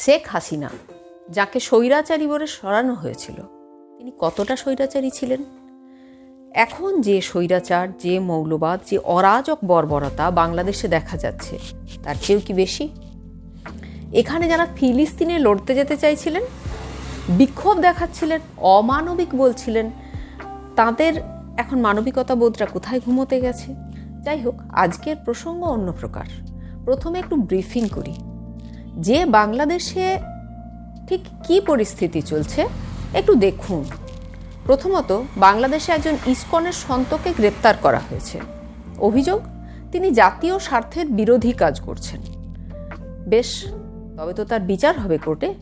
শেখ হাসিনা, যাকে স্বৈরাচারী বলে সরানো হয়েছিল, তিনি কতটা স্বৈরাচারী ছিলেন? এখন যে স্বৈরাচার, যে মৌলবাদ, যে অরাজক বর্বরতা বাংলাদেশে দেখা যাচ্ছে, তার চেয়েও কি বেশি? এখানে যারা ফিলিস্তিনে লড়তে যেতে চাইছিলেন, বিক্ষোভ দেখাচ্ছিলেন, অমানবিক বলছিলেন, তাদের এখন মানবিকতা বোধটা কোথায় ঘুমোতে গেছে? যাই হোক, আজকের প্রসঙ্গ অন্য প্রকার। প্রথমে একটু ব্রিফিং করি। যে বাংলাদেশে ঠিক কি পরিস্থিতি চলছে, একটু দেখুন। প্রথমত, বাংলাদেশে একজন ইসকনের সন্তকে গ্রেপ্তার করা হয়েছে। অভিযোগ, তিনি জাতীয় স্বার্থের বিরোধী কাজ করছেন। বেশ, তবে তো তার বিচার হবে কোর্টে।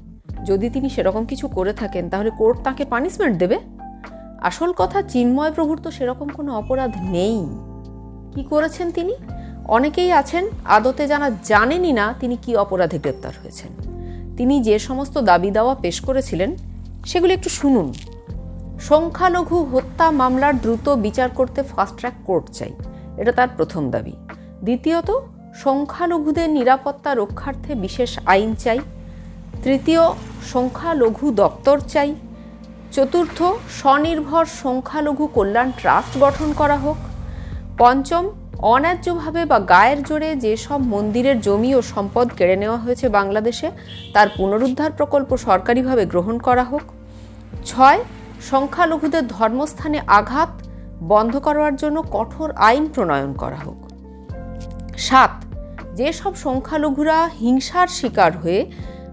যদি তিনি সেরকম কিছু করে থাকেন, তাহলে কোর্ট তাকে পানিশমেন্ট দেবে? আসল কথা, চিন্ময় প্রভুর তো সেরকম কোনো অপরাধ নেই। কি করেছেন তিনি? অনেকেই আছেন, আদতে জানা জানেনই না তিনি কি অপরাধে গ্রেপ্তার হয়েছেন। তিনি যে সমস্ত দাবি দাওয়া পেশ করেছিলেন, সেগুলি একটু শুনুন। সংখ্যালঘু হত্যা মামলার দ্রুত বিচার করতে ফাস্ট ট্র্যাক কোর্ট চাই, এটা তার প্রথম দাবি। দ্বিতীয়ত, সংখ্যালঘুদের নিরাপত্তা রক্ষার্থে বিশেষ আইন চাই। তৃতীয়, সংখ্যালঘু দপ্তর চাই। চতুর্থ, স্বনির্ভর সংখ্যালঘু কল্যাণ ট্রাস্ট গঠন করা হোক। পঞ্চম অন্যায্যভাবে বা গায়ের জোরে যেসব মন্দিরের জমি ও সম্পদ কেড়ে নেওয়া হয়েছে বাংলাদেশে, তার পুনরুদ্ধার প্রকল্প সরকারিভাবে গ্রহণ করা হোক। ছয়, সংখ্যালঘুদের ধর্মস্থানে আঘাত বন্ধ করার জন্য কঠোর আইন প্রণয়ন করা হোক। সাত যেসব সংখ্যালঘুরা হিংসার শিকার হয়ে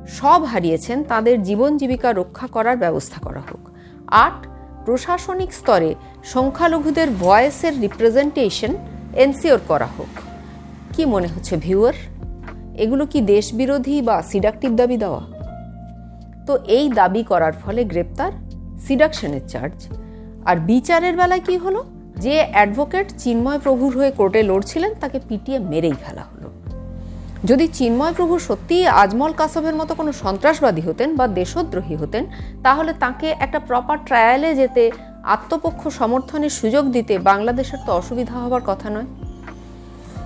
সব হারিয়েছেন, তাদের জীবন জীবিকা রক্ষা করার ব্যবস্থা করা হোক। আট, প্রশাসনিক স্তরে সংখ্যালঘুদের ভয়েসের রিপ্রেজেন্টেশন এনসিওর করা হোক। কি মনে হচ্ছে ভিউয়ার? এগুলো কি দেশবিরোধী বা সিডাকটিভ দাবি দেওয়া? তো এই দাবি করার ফলে গ্রেপ্তার, সিডাকশনের চার্জ, আর বিচারের বেলায় কি হলো? যে অ্যাডভোকেট চিন্ময় প্রভুর হয়ে কোর্টে লড়ছিলেন, তাকে পিটিয়ে মেরেই ফেলা হলো। যদি চিন্ময় প্রভু সত্যিই আজমল কাসবের মতো কোনো সন্ত্রাসবাদী হতেন বা দেশদ্রোহী হতেন, তাহলে তাকে একটা প্রপার ট্রায়ালে যেতে আত্মপক্ষ সমর্থনের সুযোগ দিতে বাংলাদেশের তো অসুবিধা হবার কথা নয়।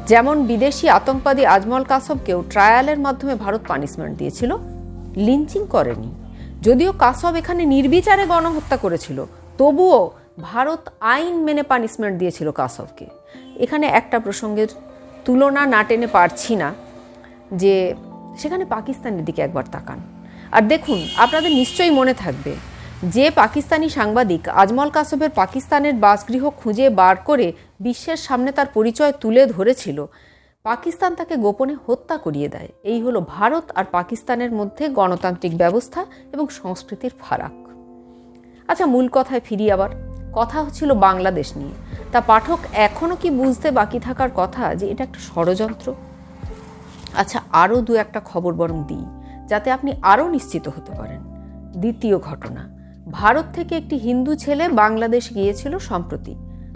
যেমন বিদেশি আতঙ্কবাদী আজমল কাসবকেও ট্রায়ালের মাধ্যমে ভারত পানিশমেন্ট দিয়েছিল, লিঞ্চিং করেনি। যদিও কাসব এখানে নির্বিচারে গণহত্যা করেছিল, তবুও ভারত আইন মেনে পানিশমেন্ট দিয়েছিল কাসবকে। এখানে একটা প্রসঙ্গের তুলনা না টেনে পারছি না, যে সেখানে পাকিস্তানের দিকে একবার তাকান। আর দেখুন, আপনাদের নিশ্চয়ই মনে থাকবে যে পাকিস্তানি সাংবাদিক আজমল কাসবের পাকিস্তানের বাসগৃহ খুঁজে বার করে বিশ্বের সামনে তার পরিচয় তুলে ধরেছিল। পাকিস্তান তাকে গোপনে হত্যা করিয়ে দেয়। এই হলো ভারত আর পাকিস্তানের মধ্যে গণতান্ত্রিক ব্যবস্থা এবং সংস্কৃতির ফারাক। আচ্ছা মূল কথায় ফিরি আবার। কথা হচ্ছিল বাংলাদেশ নিয়ে। তা পাঠক এখনও কি বুঝতে বাকি থাকার কথা যে এটা একটা ষড়যন্ত্র? আচ্ছা আরও দু একটা খবর বরং দিই, যাতে আপনি আরও নিশ্চিত হতে পারেন। দ্বিতীয় ঘটনা। ভারত থেকে একটি হিন্দু ছেলে বাংলাদেশ গিয়েছিল সম্প্রতি।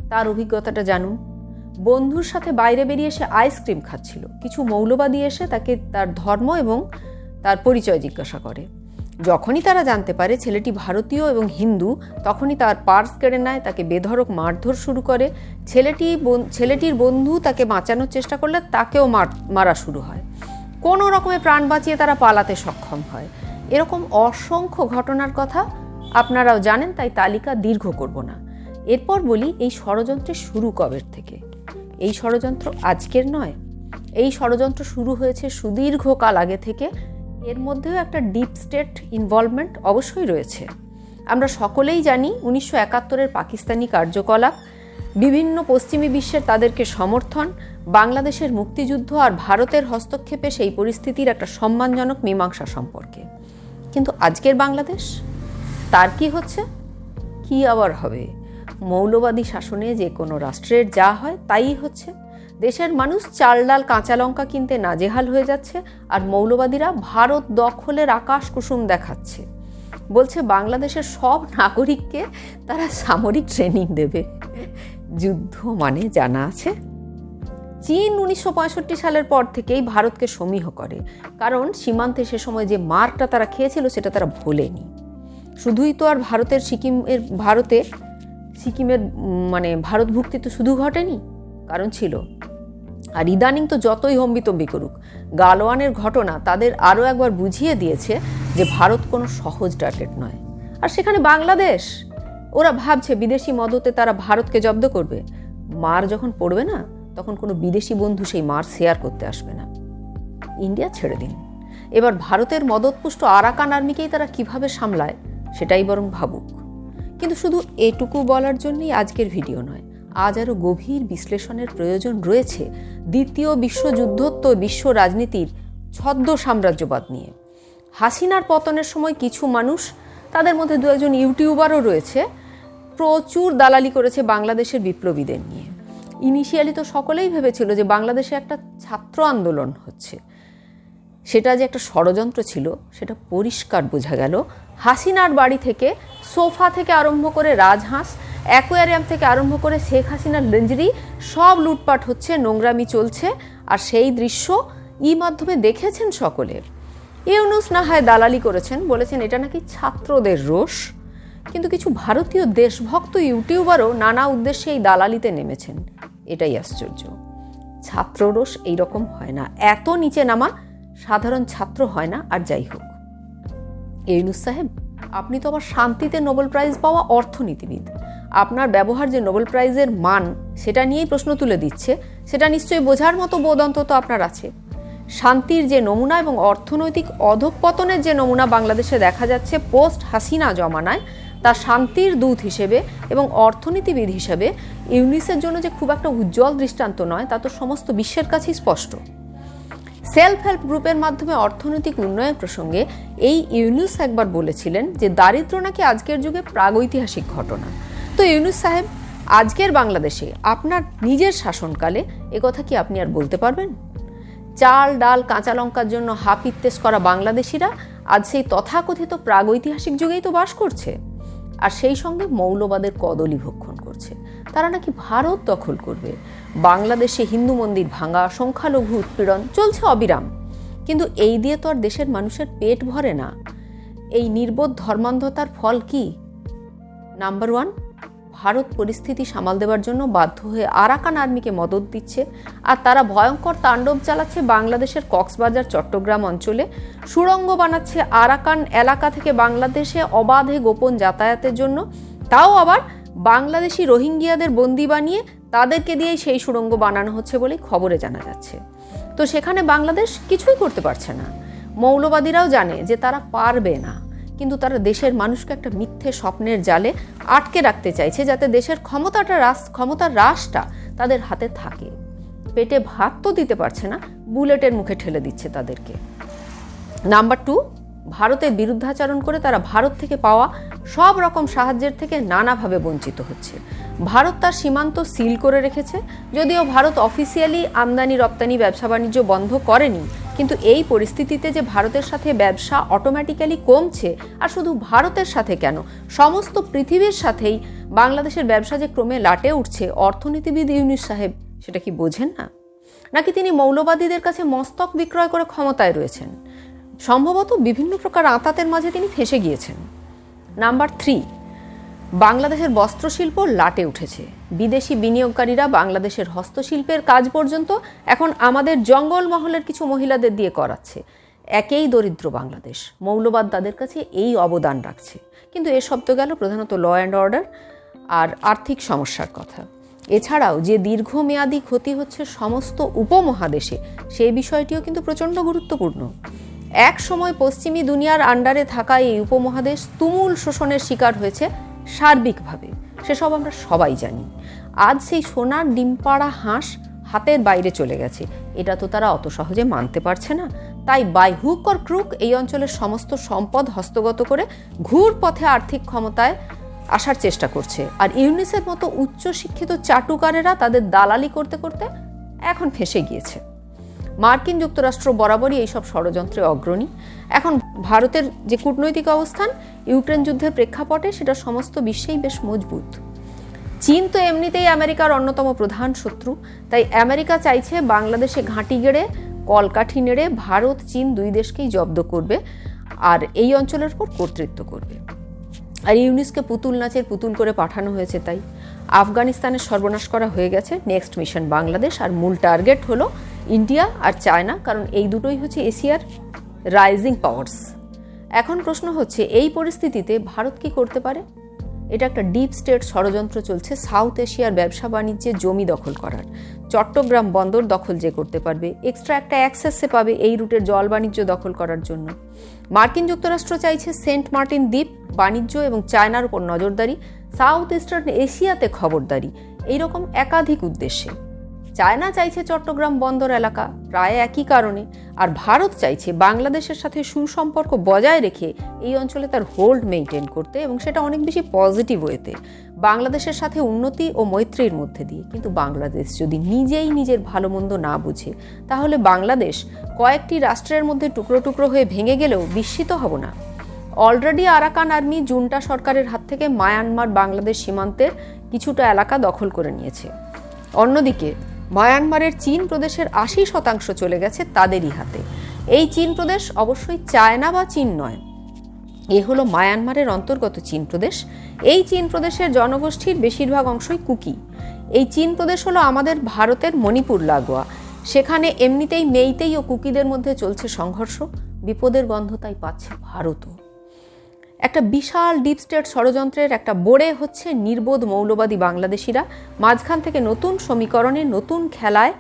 তার অভিজ্ঞতাটা জানুন। বন্ধুর সাথে বাইরে বেরিয়ে এসে আইসক্রিম খাচ্ছিল। কিছু মৌলবাদী এসে তাকে তার ধর্ম এবং তার পরিচয় জিজ্ঞাসা করে। যখনই তারা জানতে পারে ছেলেটি ভারতীয় এবং হিন্দু, তখনই তার পার্স কেড়ে নেয়, তাকে বেধড়ক মারধর শুরু করে। ছেলেটি ছেলেটির বন্ধু তাকে বাঁচানোর চেষ্টা করলে তাকেও মারা শুরু হয়। কোনো রকমে প্রাণ বাঁচিয়ে তারা পালাতে সক্ষম হয়। এরকম অসংখ্য ঘটনার কথা আপনারাও জানেন তাই তালিকা দীর্ঘ করব না। এরপর বলি এই ষড়যন্ত্রের শুরু কবের থেকে? এই ষড়যন্ত্র আজকের নয়। এই ষড়যন্ত্র শুরু হয়েছে সুদীর্ঘকাল আগে থেকে। এর মধ্যেও একটা ডিপ স্টেট ইনভলভমেন্ট অবশ্যই রয়েছে। আমরা সকলেই জানি উনিশশো একাত্তরের পাকিস্তানি কার্যকলাপ, বিভিন্ন পশ্চিমী বিশ্বের তাদেরকে সমর্থন, বাংলাদেশের মুক্তিযুদ্ধ আর ভারতের হস্তক্ষেপে সেই পরিস্থিতির একটা সম্মানজনক মীমাংসা সম্পর্কে। কিন্তু আজকের বাংলাদেশ? তার কি হচ্ছে? কি আবার হবে? মৌলবাদী শাসনে যে কোনো রাষ্ট্রের যা হয় তাই হচ্ছে। দেশের মানুষ চাল ডাল কাঁচা লঙ্কা কিনতে নাজেহাল হয়ে যাচ্ছে আর মৌলবাদীরা ভারত দখলের আকাশ কুসুম দেখাচ্ছে। বলছে বাংলাদেশের সব নাগরিককে তারা সামরিক ট্রেনিং দেবে। যুদ্ধ মানে জানা আছে? চীন উনিশশো পঁয়ষট্টি সালের পর থেকেই ভারতকে সমীহ করে। কারণ সীমান্তে সে সময় যে মারটা তারা খেয়েছিল সেটা তারা ভোলেনি। শুধুই তো আর ভারতের সিকিমের ভারতে সিকিমের মানে ভারতভুক্তি তো শুধু ঘটেনি, কারণ ছিল। আর ইদানিং তো যতই হম্বিতম্বি করুক, গালওয়ানের ঘটনা তাদের আরও একবার বুঝিয়ে দিয়েছে যে ভারত কোনো সহজ টার্গেট নয়। আর সেখানে বাংলাদেশ, ওরা ভাবছে বিদেশি মদতে তারা ভারতকে জব্দ করবে। মার যখন পড়বে না, তখন কোনো বিদেশি বন্ধু সেই মার শেয়ার করতে আসবে না। ইন্ডিয়া ছেড়ে দিন। এবার ভারতের মদতপুষ্ট আরাকান আর্মিকেই তারা কীভাবে সামলায় সেটাই বরং ভাবুক। কিন্তু শুধু এটুকু বলার জন্যই আজকের ভিডিও নয়, আজ আরও গভীর বিশ্লেষণের প্রয়োজন রয়েছে দ্বিতীয় বিশ্বযুদ্ধোত্তর বিশ্ব রাজনীতির ছদ্ম সাম্রাজ্যবাদ নিয়ে। হাসিনার পতনের সময় কিছু মানুষ, তাদের মধ্যে দু একজন ইউটিউবারও রয়েছে, প্রচুর দালালি করেছে বাংলাদেশের বিপ্লবীদের নিয়ে। ইনিশিয়ালি তো সকলেই ভেবেছিল যে বাংলাদেশে একটা ছাত্র আন্দোলন হচ্ছে। সেটা যে একটা ষড়যন্ত্র ছিল, সেটা পরিষ্কার বোঝা গেল। হাসিনার বাড়ি থেকে, সোফা থেকে আরম্ভ করে রাজহাঁস, অ্যাকোয়ারিয়াম থেকে আরম্ভ করে শেখ হাসিনার লেঞ্জরি, সব লুটপাট হচ্ছে, নোংরামি চলছে। আর সেই দৃশ্য ই মাধ্যমে দেখেছেন সকলে। ইউনুস না হয় দালালি করেছেন, বলেছেন এটা নাকি ছাত্রদের রোষ। কিন্তু কিছু ভারতীয় দেশভক্ত ইউটিউবারও নানা উদ্দেশ্যে এই দালালিতে নেমেছেন। এটাই আশ্চর্য। ছাত্ররোষ এইরকম হয় না। এত নিচে নামা সাধারণ ছাত্র হয় না, আর যাই হোক। ইউনুস সাহেব, আপনি তো আবার শান্তিতে নোবেল প্রাইজ পাওয়া অর্থনীতিবিদ। আপনার ব্যবহার যে নোবেল প্রাইজের মান, সেটা নিয়েই প্রশ্ন তুলে দিচ্ছে, সেটা নিশ্চয়ই বোঝার মতো বোধ অন্তত আপনার আছে। শান্তির যে নমুনা এবং অর্থনৈতিক অধঃপতনের যে নমুনা বাংলাদেশে দেখা যাচ্ছে পোস্ট হাসিনা জমানায়, তা শান্তির দূত হিসেবে এবং অর্থনীতিবিদ হিসেবে ইউনিসের জন্য যে খুব একটা উজ্জ্বল দৃষ্টান্ত নয়, তা তো সমস্ত বিশ্বের কাছেই স্পষ্ট। সেলফ হেল্প গ্রুপের মাধ্যমে অর্থনৈতিক উন্নয়ন প্রসঙ্গে এই ইউনুস একবার বলেছিলেন যে দারিদ্র নাকি আজকের যুগে প্রাগৈতিহাসিক ঘটনা। তো ইউনুস সাহেব, আজকের বাংলাদেশে আপনার নিজের শাসনকালে একথা কি আপনি আর বলতে পারবেন? চাল, ডাল, কাঁচা লঙ্কার জন্য হাপিত্তেস করা বাংলাদেশিরা আজ সেই তথাকথিত প্রাগৈতিহাসিক যুগেই তো বাস করছে। আর সেই সঙ্গে মৌলবাদের কদলি ভক্ষণ তারা নাকি ভারত দখল করবে। বাংলাদেশে হিন্দু মন্দির ভাঙা, সংখ্যালঘু উৎপীড়ন চলছে অবিরাম। কিন্তু এই দিয়ে তো আর দেশের মানুষের পেট ভরে না। এই নির্বোধ ধর্মান্ধতার ফল কি? নাম্বার ওয়ান ভারত পরিস্থিতি সামাল দেওয়ার জন্য বাধ্য হয়ে আরাকান আর্মিকে মদত দিচ্ছে। আর তারা ভয়ঙ্কর তাণ্ডব চালাচ্ছে বাংলাদেশের কক্সবাজার, চট্টগ্রাম অঞ্চলে। সুড়ঙ্গ বানাচ্ছে আরাকান এলাকা থেকে বাংলাদেশে অবাধে গোপন যাতায়াতের জন্য। তাও আবার বাংলাদেশি রোহিঙ্গিয়াদের বন্দি বানিয়ে তাদেরকে দিয়েই সেই সুড়ঙ্গ বানানো হচ্ছে বলেই খবরে জানা যাচ্ছে। তো সেখানে বাংলাদেশ কিছুই করতে পারছে না। মৌলবাদীরাও জানে যে তারা পারবে না। কিন্তু তারা দেশের মানুষকে একটা মিথ্যে স্বপ্নের জালে আটকে রাখতে চাইছে যাতে দেশের ক্ষমতাটা রাস, ক্ষমতার রাসটা তাদের হাতে থাকে। পেটে ভাত তো দিতে পারছে না, বুলেটের মুখে ঠেলে দিচ্ছে তাদেরকে। নাম্বার টু ভারতের বিরুদ্ধাচরণ করে তারা ভারত থেকে পাওয়া সব রকম সাহায্যের থেকে নানাভাবে বঞ্চিত হচ্ছে। ভারত তার সীমান্ত সিল করে রেখেছে, যদিও ভারত অফিসিয়ালি আমদানি, রপ্তানি, ব্যবসা বাণিজ্য বন্ধ করেনি, কিন্তু এই পরিস্থিতিতে যে ভারতের সাথে ব্যবসা অটোমেটিক্যালি কমছে, আর শুধু ভারতের সাথে কেন? সমস্ত পৃথিবীর সাথেই বাংলাদেশের ব্যবসা যে ক্রমে লাটে উঠছে, অর্থনীতিবিদ ইউনিস সাহেব সেটা কি বোঝেন না? নাকি তিনি মৌলবাদীদের কাছে মস্তক বিক্রয় করে ক্ষমতায় রয়েছেন? সম্ভবত বিভিন্ন প্রকার আঁতাতের মাঝে তিনি ফেসে গিয়েছেন। নাম্বার থ্রি, বাংলাদেশের বস্ত্রশিল্প লাটে উঠেছে। বিদেশি বিনিয়োগকারীরা বাংলাদেশের হস্তশিল্পের কাজ পর্যন্ত এখন আমাদের জঙ্গল মহলের কিছু মহিলাদের দিয়ে করাচ্ছে। একেই দরিদ্র বাংলাদেশ। মৌলবাদ তাদের কাছে এই অবদান রাখছে। কিন্তু এসব তো গেল প্রধানত ল অ্যান্ড অর্ডার আর আর্থিক সমস্যার কথা। এছাড়াও যে দীর্ঘমেয়াদী ক্ষতি হচ্ছে সমস্ত উপমহাদেশে, সেই বিষয়টিও কিন্তু প্রচণ্ড গুরুত্বপূর্ণ। এক সময় পশ্চিমী দুনিয়ার আন্ডারে থাকা এই উপমহাদেশ তুমুল শোষণের শিকার হয়েছে সার্বিকভাবে। সেসব আমরা সবাই জানি। আজ সেই সোনার ডিমপাড়া হাঁস হাতের বাইরে চলে গেছে। এটা তো তারা অত সহজে মানতে পারছে না। তাই বাই হুক অর ক্রুক এই অঞ্চলের সমস্ত সম্পদ হস্তগত করে ঘুর পথে আর্থিক ক্ষমতায় আসার চেষ্টা করছে। আর ইউনিসের মতো উচ্চ শিক্ষিত চাটুকারেরা তাদের দালালি করতে করতে এখন ফেসে গিয়েছে। মার্কিন যুক্তরাষ্ট্র বরাবরই এইসব ষড়যন্ত্রে অগ্রণী। এখন ভারতের যে কূটনৈতিক অবস্থান, ইউক্রেন যুদ্ধের প্রেক্ষাপটে সেটা সমস্ত বিশ্বেই বেশ মজবুত। চীন তো এমনিতেই আমেরিকার অন্যতম প্রধান শত্রু, তাই আমেরিকা চাইছে বাংলাদেশে ঘাঁটি গেড়ে, কলকাঠি নেড়ে ভারত চীন দুই দেশকেই জব্দ করবে আর এই অঞ্চলের উপর কর্তৃত্ব করবে। আর ইউনিসকে পুতুল নাচের পুতুল করে পাঠানো হয়েছে তাই। আফগানিস্তানের সর্বনাশ করা হয়ে গেছে, নেক্সট মিশন বাংলাদেশ, আর মূল টার্গেট হলো ইন্ডিয়া আর চায়না, কারণ এই দুটোই হচ্ছে এশিয়ার রাইজিং পাওয়ার্স এখন প্রশ্ন হচ্ছে, এই পরিস্থিতিতে ভারত কি করতে পারে? এটা একটা ডিপ স্টেট ষড়যন্ত্র চলছে সাউথ এশিয়ার ব্যবসা বাণিজ্যে জমি দখল করার। চট্টগ্রাম বন্দর দখল যে করতে পারবে এক্সট্রা একটা অ্যাক্সেস পাবে এই রুটের জল বাণিজ্য দখল করার জন্য। মার্কিন যুক্তরাষ্ট্র চাইছে সেন্ট মার্টিন দ্বীপ, বাণিজ্য এবং চায়নার উপর নজরদারি সাউথ ইস্টার্ন এশিয়াতে খবরদারি, এইরকম একাধিক উদ্দেশ্যে। চায়না চাইছে চট্টগ্রাম বন্দর এলাকা, প্রায় একই কারণে। আর ভারত চাইছে বাংলাদেশের সাথে সুসম্পর্ক বজায় রেখে এই অঞ্চলে তার হোল্ড মেনটেন করতে এবং সেটা অনেক বেশি পজিটিভ ওয়েতে বাংলাদেশের সাথে উন্নতি ও মৈত্রীর মধ্যে দিয়ে। কিন্তু বাংলাদেশ যদি নিজেই নিজের ভালো মন্দ না বুঝে, তাহলে বাংলাদেশ কয়েকটি রাষ্ট্রের মধ্যে টুকরো টুকরো হয়ে ভেঙে গেলেও বিস্মিত হব না। অলরেডি আরাকান আর্মি জুনটা সরকারের হাত থেকে মায়ানমার বাংলাদেশ সীমান্তের কিছুটা এলাকা দখল করে নিয়েছে। অন্যদিকে মায়ানমারের চীন প্রদেশের আশি শতাংশ চলে গেছে তাদেরই হাতে। এই চীন প্রদেশ অবশ্যই চায়না বা চীন নয়। এ হলো মায়ানমারের অন্তর্গত চীন প্রদেশ। এই চীন প্রদেশের জনগোষ্ঠীর বেশিরভাগ অংশই কুকি। এই চীন প্রদেশ হলো আমাদের ভারতের মণিপুর লাগোয়া। সেখানে এমনিতেই মেইতেই ও কুকিদের মধ্যে চলছে সংঘর্ষ। বিপদের গন্ধ তাই পাচ্ছে ভারতও। একটা বিশাল ডিপ স্টেট ষড়যন্ত্রের একটা বোড়ে হচ্ছে নির্বোধ মৌলবাদী বাংলাদেশিরা। মাঝখান থেকে নতুন সমীকরণে, নতুন খেলায়।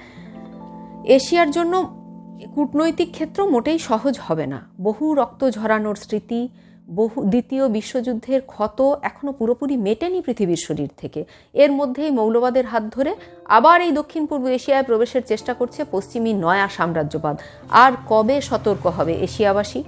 এশিয়ার জন্য কূটনৈতিক ক্ষেত্র মোটেই সহজ হবে না। বহু রক্ত ঝরানোর স্মৃতি, বহু, দ্বিতীয় বিশ্বযুদ্ধের ক্ষত এখনও পুরোপুরি মেটেনি পৃথিবীর শরীর থেকে। এর মধ্যেই মৌলবাদের হাত ধরে আবার এই দক্ষিণ পূর্ব এশিয়ায় প্রবেশের চেষ্টা করছে পশ্চিমী নয়া সাম্রাজ্যবাদ। আর কবে সতর্ক হবে এশিয়াবাসী?